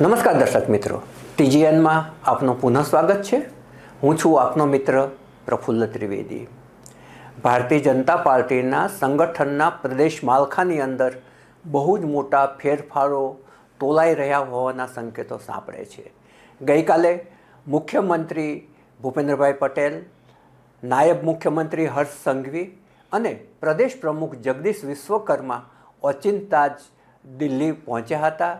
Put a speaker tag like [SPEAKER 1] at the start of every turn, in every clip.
[SPEAKER 1] નમસ્કાર દર્શક મિત્રો. ટીજીએનમાં આપનું પુનઃ સ્વાગત છે. હું છું આપનો મિત્ર પ્રફુલ્લ ત્રિવેદી. ભારતીય જનતા પાર્ટીના સંગઠનના પ્રદેશ માળખાની અંદર બહુ જ મોટા ફેરફારો તોલાઈ રહ્યા હોવાના સંકેતો સાંપડે છે. ગઈકાલે મુખ્યમંત્રી ભૂપેન્દ્રભાઈ પટેલ, નાયબ મુખ્યમંત્રી હર્ષ સંઘવી અને પ્રદેશ પ્રમુખ જગદીશ વિશ્વકર્મા ઓચિંતા જ દિલ્હી પહોંચ્યા હતા.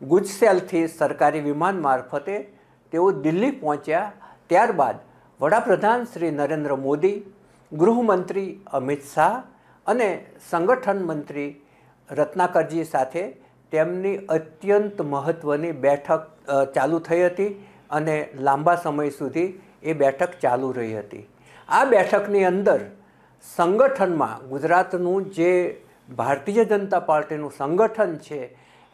[SPEAKER 1] ગુજસેલથી સરકારી વિમાન મારફતે તેઓ દિલ્હી પહોંચ્યા ત્યારબાદ વડાપ્રધાન શ્રી નરેન્દ્ર મોદી, ગૃહમંત્રી અમિત શાહ અને સંગઠન મંત્રી રત્નાકરજી સાથે તેમની અત્યંત મહત્ત્વની બેઠક ચાલુ થઈ હતી અને લાંબા સમય સુધી એ બેઠક ચાલુ રહી હતી. આ બેઠકની અંદર સંગઠનમાં ગુજરાતનું જે ભારતીય જનતા પાર્ટીનું સંગઠન છે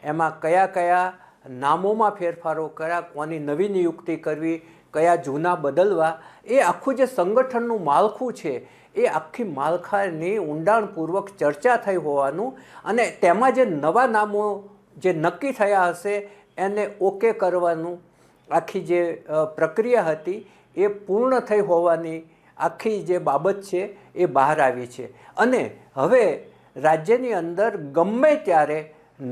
[SPEAKER 1] એમાં કયા કયા નામોમાં ફેરફારો કયા, કોની નવી નિયુક્તિ કરવી, કયા જૂના બદલવા, એ આખું જે સંગઠનનું માળખું છે, એ આખી માળખાની ઊંડાણપૂર્વક ચર્ચા થઈ હોવાનું અને તેમાં જે નવા નામો જે નક્કી થયા હશે, એને ઓકે કરવાનું, આખી જે પ્રક્રિયા હતી, એ પૂર્ણ થઈ હોવાની આખી જે બાબત છે, એ બહાર આવી છે. અને હવે રાજ્યની અંદર ગમે ત્યારે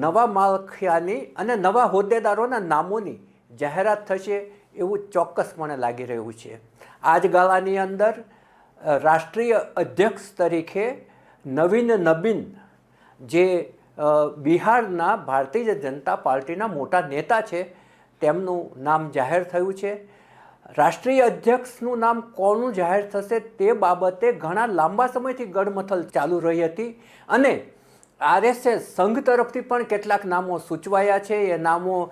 [SPEAKER 1] નવા માળખાની અને નવા હોદ્દેદારોના નામોની જાહેરાત થશે એવું ચોક્કસપણે લાગી રહ્યું છે. આ જ ગાળાની અંદર રાષ્ટ્રીય અધ્યક્ષ તરીકે નવીન નબીન જે બિહારના ભારતીય જનતા પાર્ટીના મોટા નેતા છે, તેમનું નામ જાહેર થયું છે. રાષ્ટ્રીય અધ્યક્ષનું નામ કોનું જાહેર થશે તે બાબતે ઘણા લાંબા સમયથી ગડમથલ ચાલુ રહી હતી અને આરએસએસ સંઘ તરફથી પણ કેટલાક નામો સૂચવાયા છે. એ નામો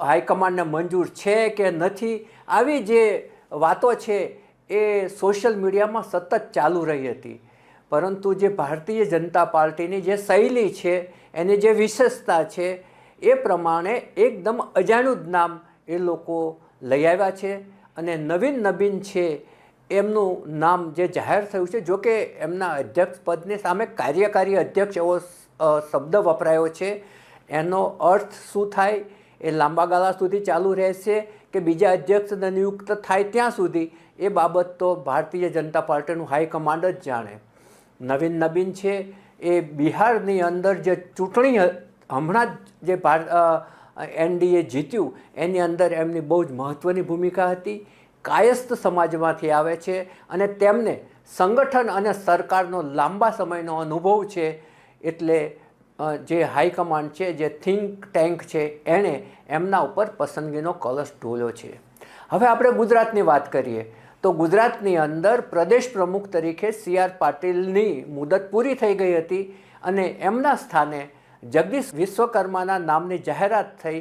[SPEAKER 1] હાઈકમાન્ડને મંજૂર છે કે નથી? આવી જે વાતો છે એ સોશિયલ મીડિયામાં સતત ચાલુ રહી હતી. પરંતુ જે ભારતીય જનતા પાર્ટીની જે શૈલી છે, એની જે વિશેષતા છે, એ પ્રમાણે એકદમ અજાણ્યું જ નામ એ લોકો લઈ આવ્યા છે. અને નવીન નવીન છે એમનું નામ જે જાહેર થયું છે, જોકે એમના અધ્યક્ષ પદની સામે કાર્યકારી અધ્યક્ષ એવો શબ્દ વપરાયો છે. એનો અર્થ શું થાય? એ લાંબા ગાળા સુધી ચાલુ રહેશે કે બીજા અધ્યક્ષ નિયુક્ત થાય ત્યાં સુધી? એ બાબત તો ભારતીય જનતા પાર્ટીનું હાઈકમાન્ડ જ જાણે. નવીન નબીન છે. એ બિહારની અંદર જે ચૂંટણી હમણાં જ જે ભાર એનડીએ જીત્યું, એની અંદર એમની બહુ જ મહત્ત્વની ભૂમિકા હતી. કાયસ્થ સમાજમાંથી આવે છે અને તેમને સંગઠન અને સરકારનો લાંબા સમયનો અનુભવ છે એટલે જે હાઈકમાન્ડ છે, જે થિંક ટેન્ક છે, એણે એમના ઉપર પસંદગીનો કલશ ઢોલ્યો છે. હવે આપણે ગુજરાતની વાત કરીએ. તો ગુજરાતની અંદર પ્રદેશ પ્રમુખ તરીકે સી આર પાટીલની મુદત પૂરી થઈ ગઈ હતી અને એમના સ્થાને જગદીશ વિશ્વકર્માના નામની જાહેરાત થઈ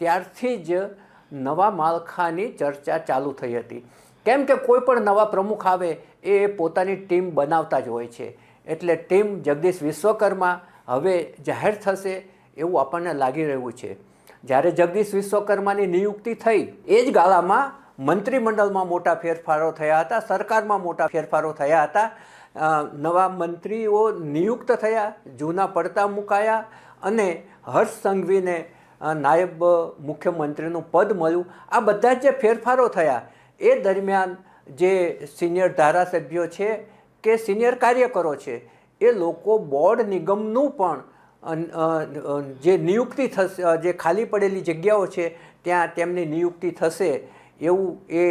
[SPEAKER 1] ત્યારથી જ નવા માળખાની ચર્ચા ચાલુ થઈ હતી. કેમ કે કોઈ પણ નવા પ્રમુખ આવે, એ પોતાની ટીમ બનાવતા જ હોય છે. એટલે ટીમ જગદીશ વિશ્વકર્મા હવે જાહેર થશે એવું આપણને લાગી રહ્યું છે. જ્યારે જગદીશ વિશ્વકર્માની નિયુક્તિ થઈ, એ જ ગાળામાં મંત્રીમંડળમાં મોટા ફેરફારો થયા હતા, સરકારમાં મોટા ફેરફારો થયા હતા. નવા મંત્રીઓ નિયુક્ત થયા, જૂના પડતા મુકાયા અને હર્ષ સંઘવીને નાયબ મુખ્યમંત્રીનું પદ મળ્યું. આ બધા જ ફેરફારો થયા, એ દરમિયાન જે સિનિયર ધારાસભ્યો છે કે સિનિયર કાર્યકરો છે, એ લોકો બોર્ડ નિગમનું પણ જે નિયુક્તિ થશે, જે ખાલી પડેલી જગ્યાઓ છે, ત્યાં તેમની નિયુક્તિ થશે એવું એ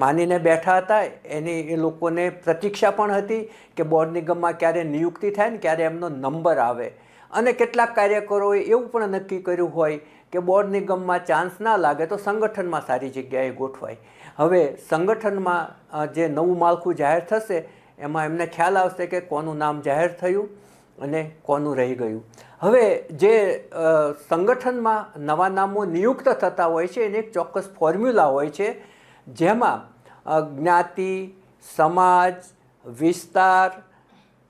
[SPEAKER 1] માનીને બેઠા હતા. એની એ લોકોને પ્રતીક્ષા પણ હતી કે બોર્ડ નિગમમાં ક્યારે નિયુક્તિ થાય ને ક્યારે એમનો નંબર આવે. અને કેટલાક કાર્યકરોએ એવું પણ નક્કી કર્યું હોય કે બોર્ડ નિગમમાં ચાન્સ ના લાગે તો સંગઠનમાં સારી જગ્યાએ ગોઠવાય. હવે સંગઠનમાં જે નવું માળખું જાહેર થશે, એમાં એમને ખ્યાલ આવશે કે કોનું નામ જાહેર થયું અને કોનું રહી ગયું. હવે જે સંગઠનમાં નવા નામો નિયુક્ત થતા હોય છે, એને એક ચોક્કસ ફોર્મ્યુલા હોય છે, જેમાં જ્ઞાતિ, સમાજ, વિસ્તાર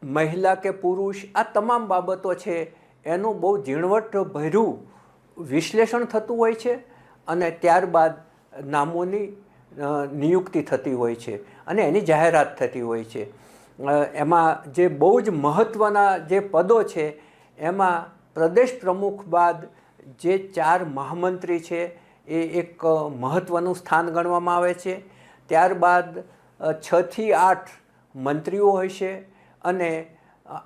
[SPEAKER 1] મહિલા કે પુરુષ, આ તમામ બાબતો છે, એનું બહુ ઝીણવટભર્યું વિશ્લેષણ થતું હોય છે અને ત્યારબાદ નામોની નિયુક્તિ થતી હોય છે અને એની જાહેરાત થતી હોય છે. એમાં જે બહુ જ મહત્ત્વના જે પદો છે, એમાં પ્રદેશ પ્રમુખ બાદ જે ચાર મહામંત્રી છે, એ એક મહત્ત્વનું સ્થાન ગણવામાં આવે છે. ત્યારબાદ છથી આઠ મંત્રીઓ હોય છે અને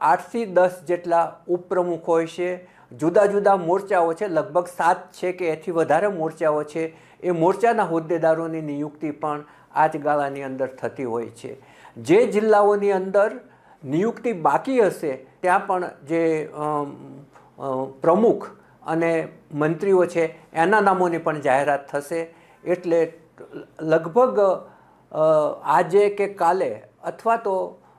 [SPEAKER 1] આઠથી દસ જેટલા ઉપપ્રમુખ હોય છે. જુદા જુદા મોરચાઓ છે. લગભગ સાત છે કે એથી વધારે મોરચાઓ છે. એ મોરચાના હોદ્દેદારોની નિયુક્તિ પણ આ જ ગાળાની અંદર થતી હોય છે. જે જિલ્લાઓની અંદર નિયુક્તિ બાકી હશે, ત્યાં પણ જે પ્રમુખ અને મંત્રીઓ છે, એના નામોની પણ જાહેરાત થશે. એટલે લગભગ આજે કે કાલે અથવા તો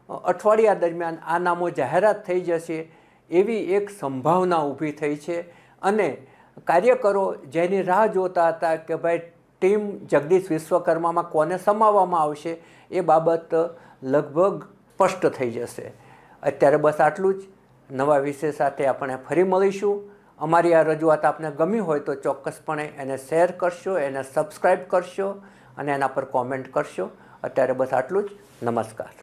[SPEAKER 1] અઠવાડિયા દરમિયાન આ નામો જાહેરાત થઈ જશે એવી એક સંભાવના ઊભી થઈ છે અને કાર્યકરો જેની રાહ જોતા હતા કે ભાઈ ટીમ જગદીશ વિશ્વકર્મામાં કોને સમાવવામાં આવશે એ બાબત લગભગ સ્પષ્ટ થઈ જશે. અત્યારે બસ આટલું જ. નવા વિષય સાથે આપણે ફરી મળીશું. અમારી આ રજૂઆત આપને ગમી હોય તો ચોક્કસપણે એને શેર કરશો, એને સબસ્ક્રાઈબ કરશો અને એના પર કોમેન્ટ કરશો. અત્યારે બસ આટલું જ. નમસ્કાર.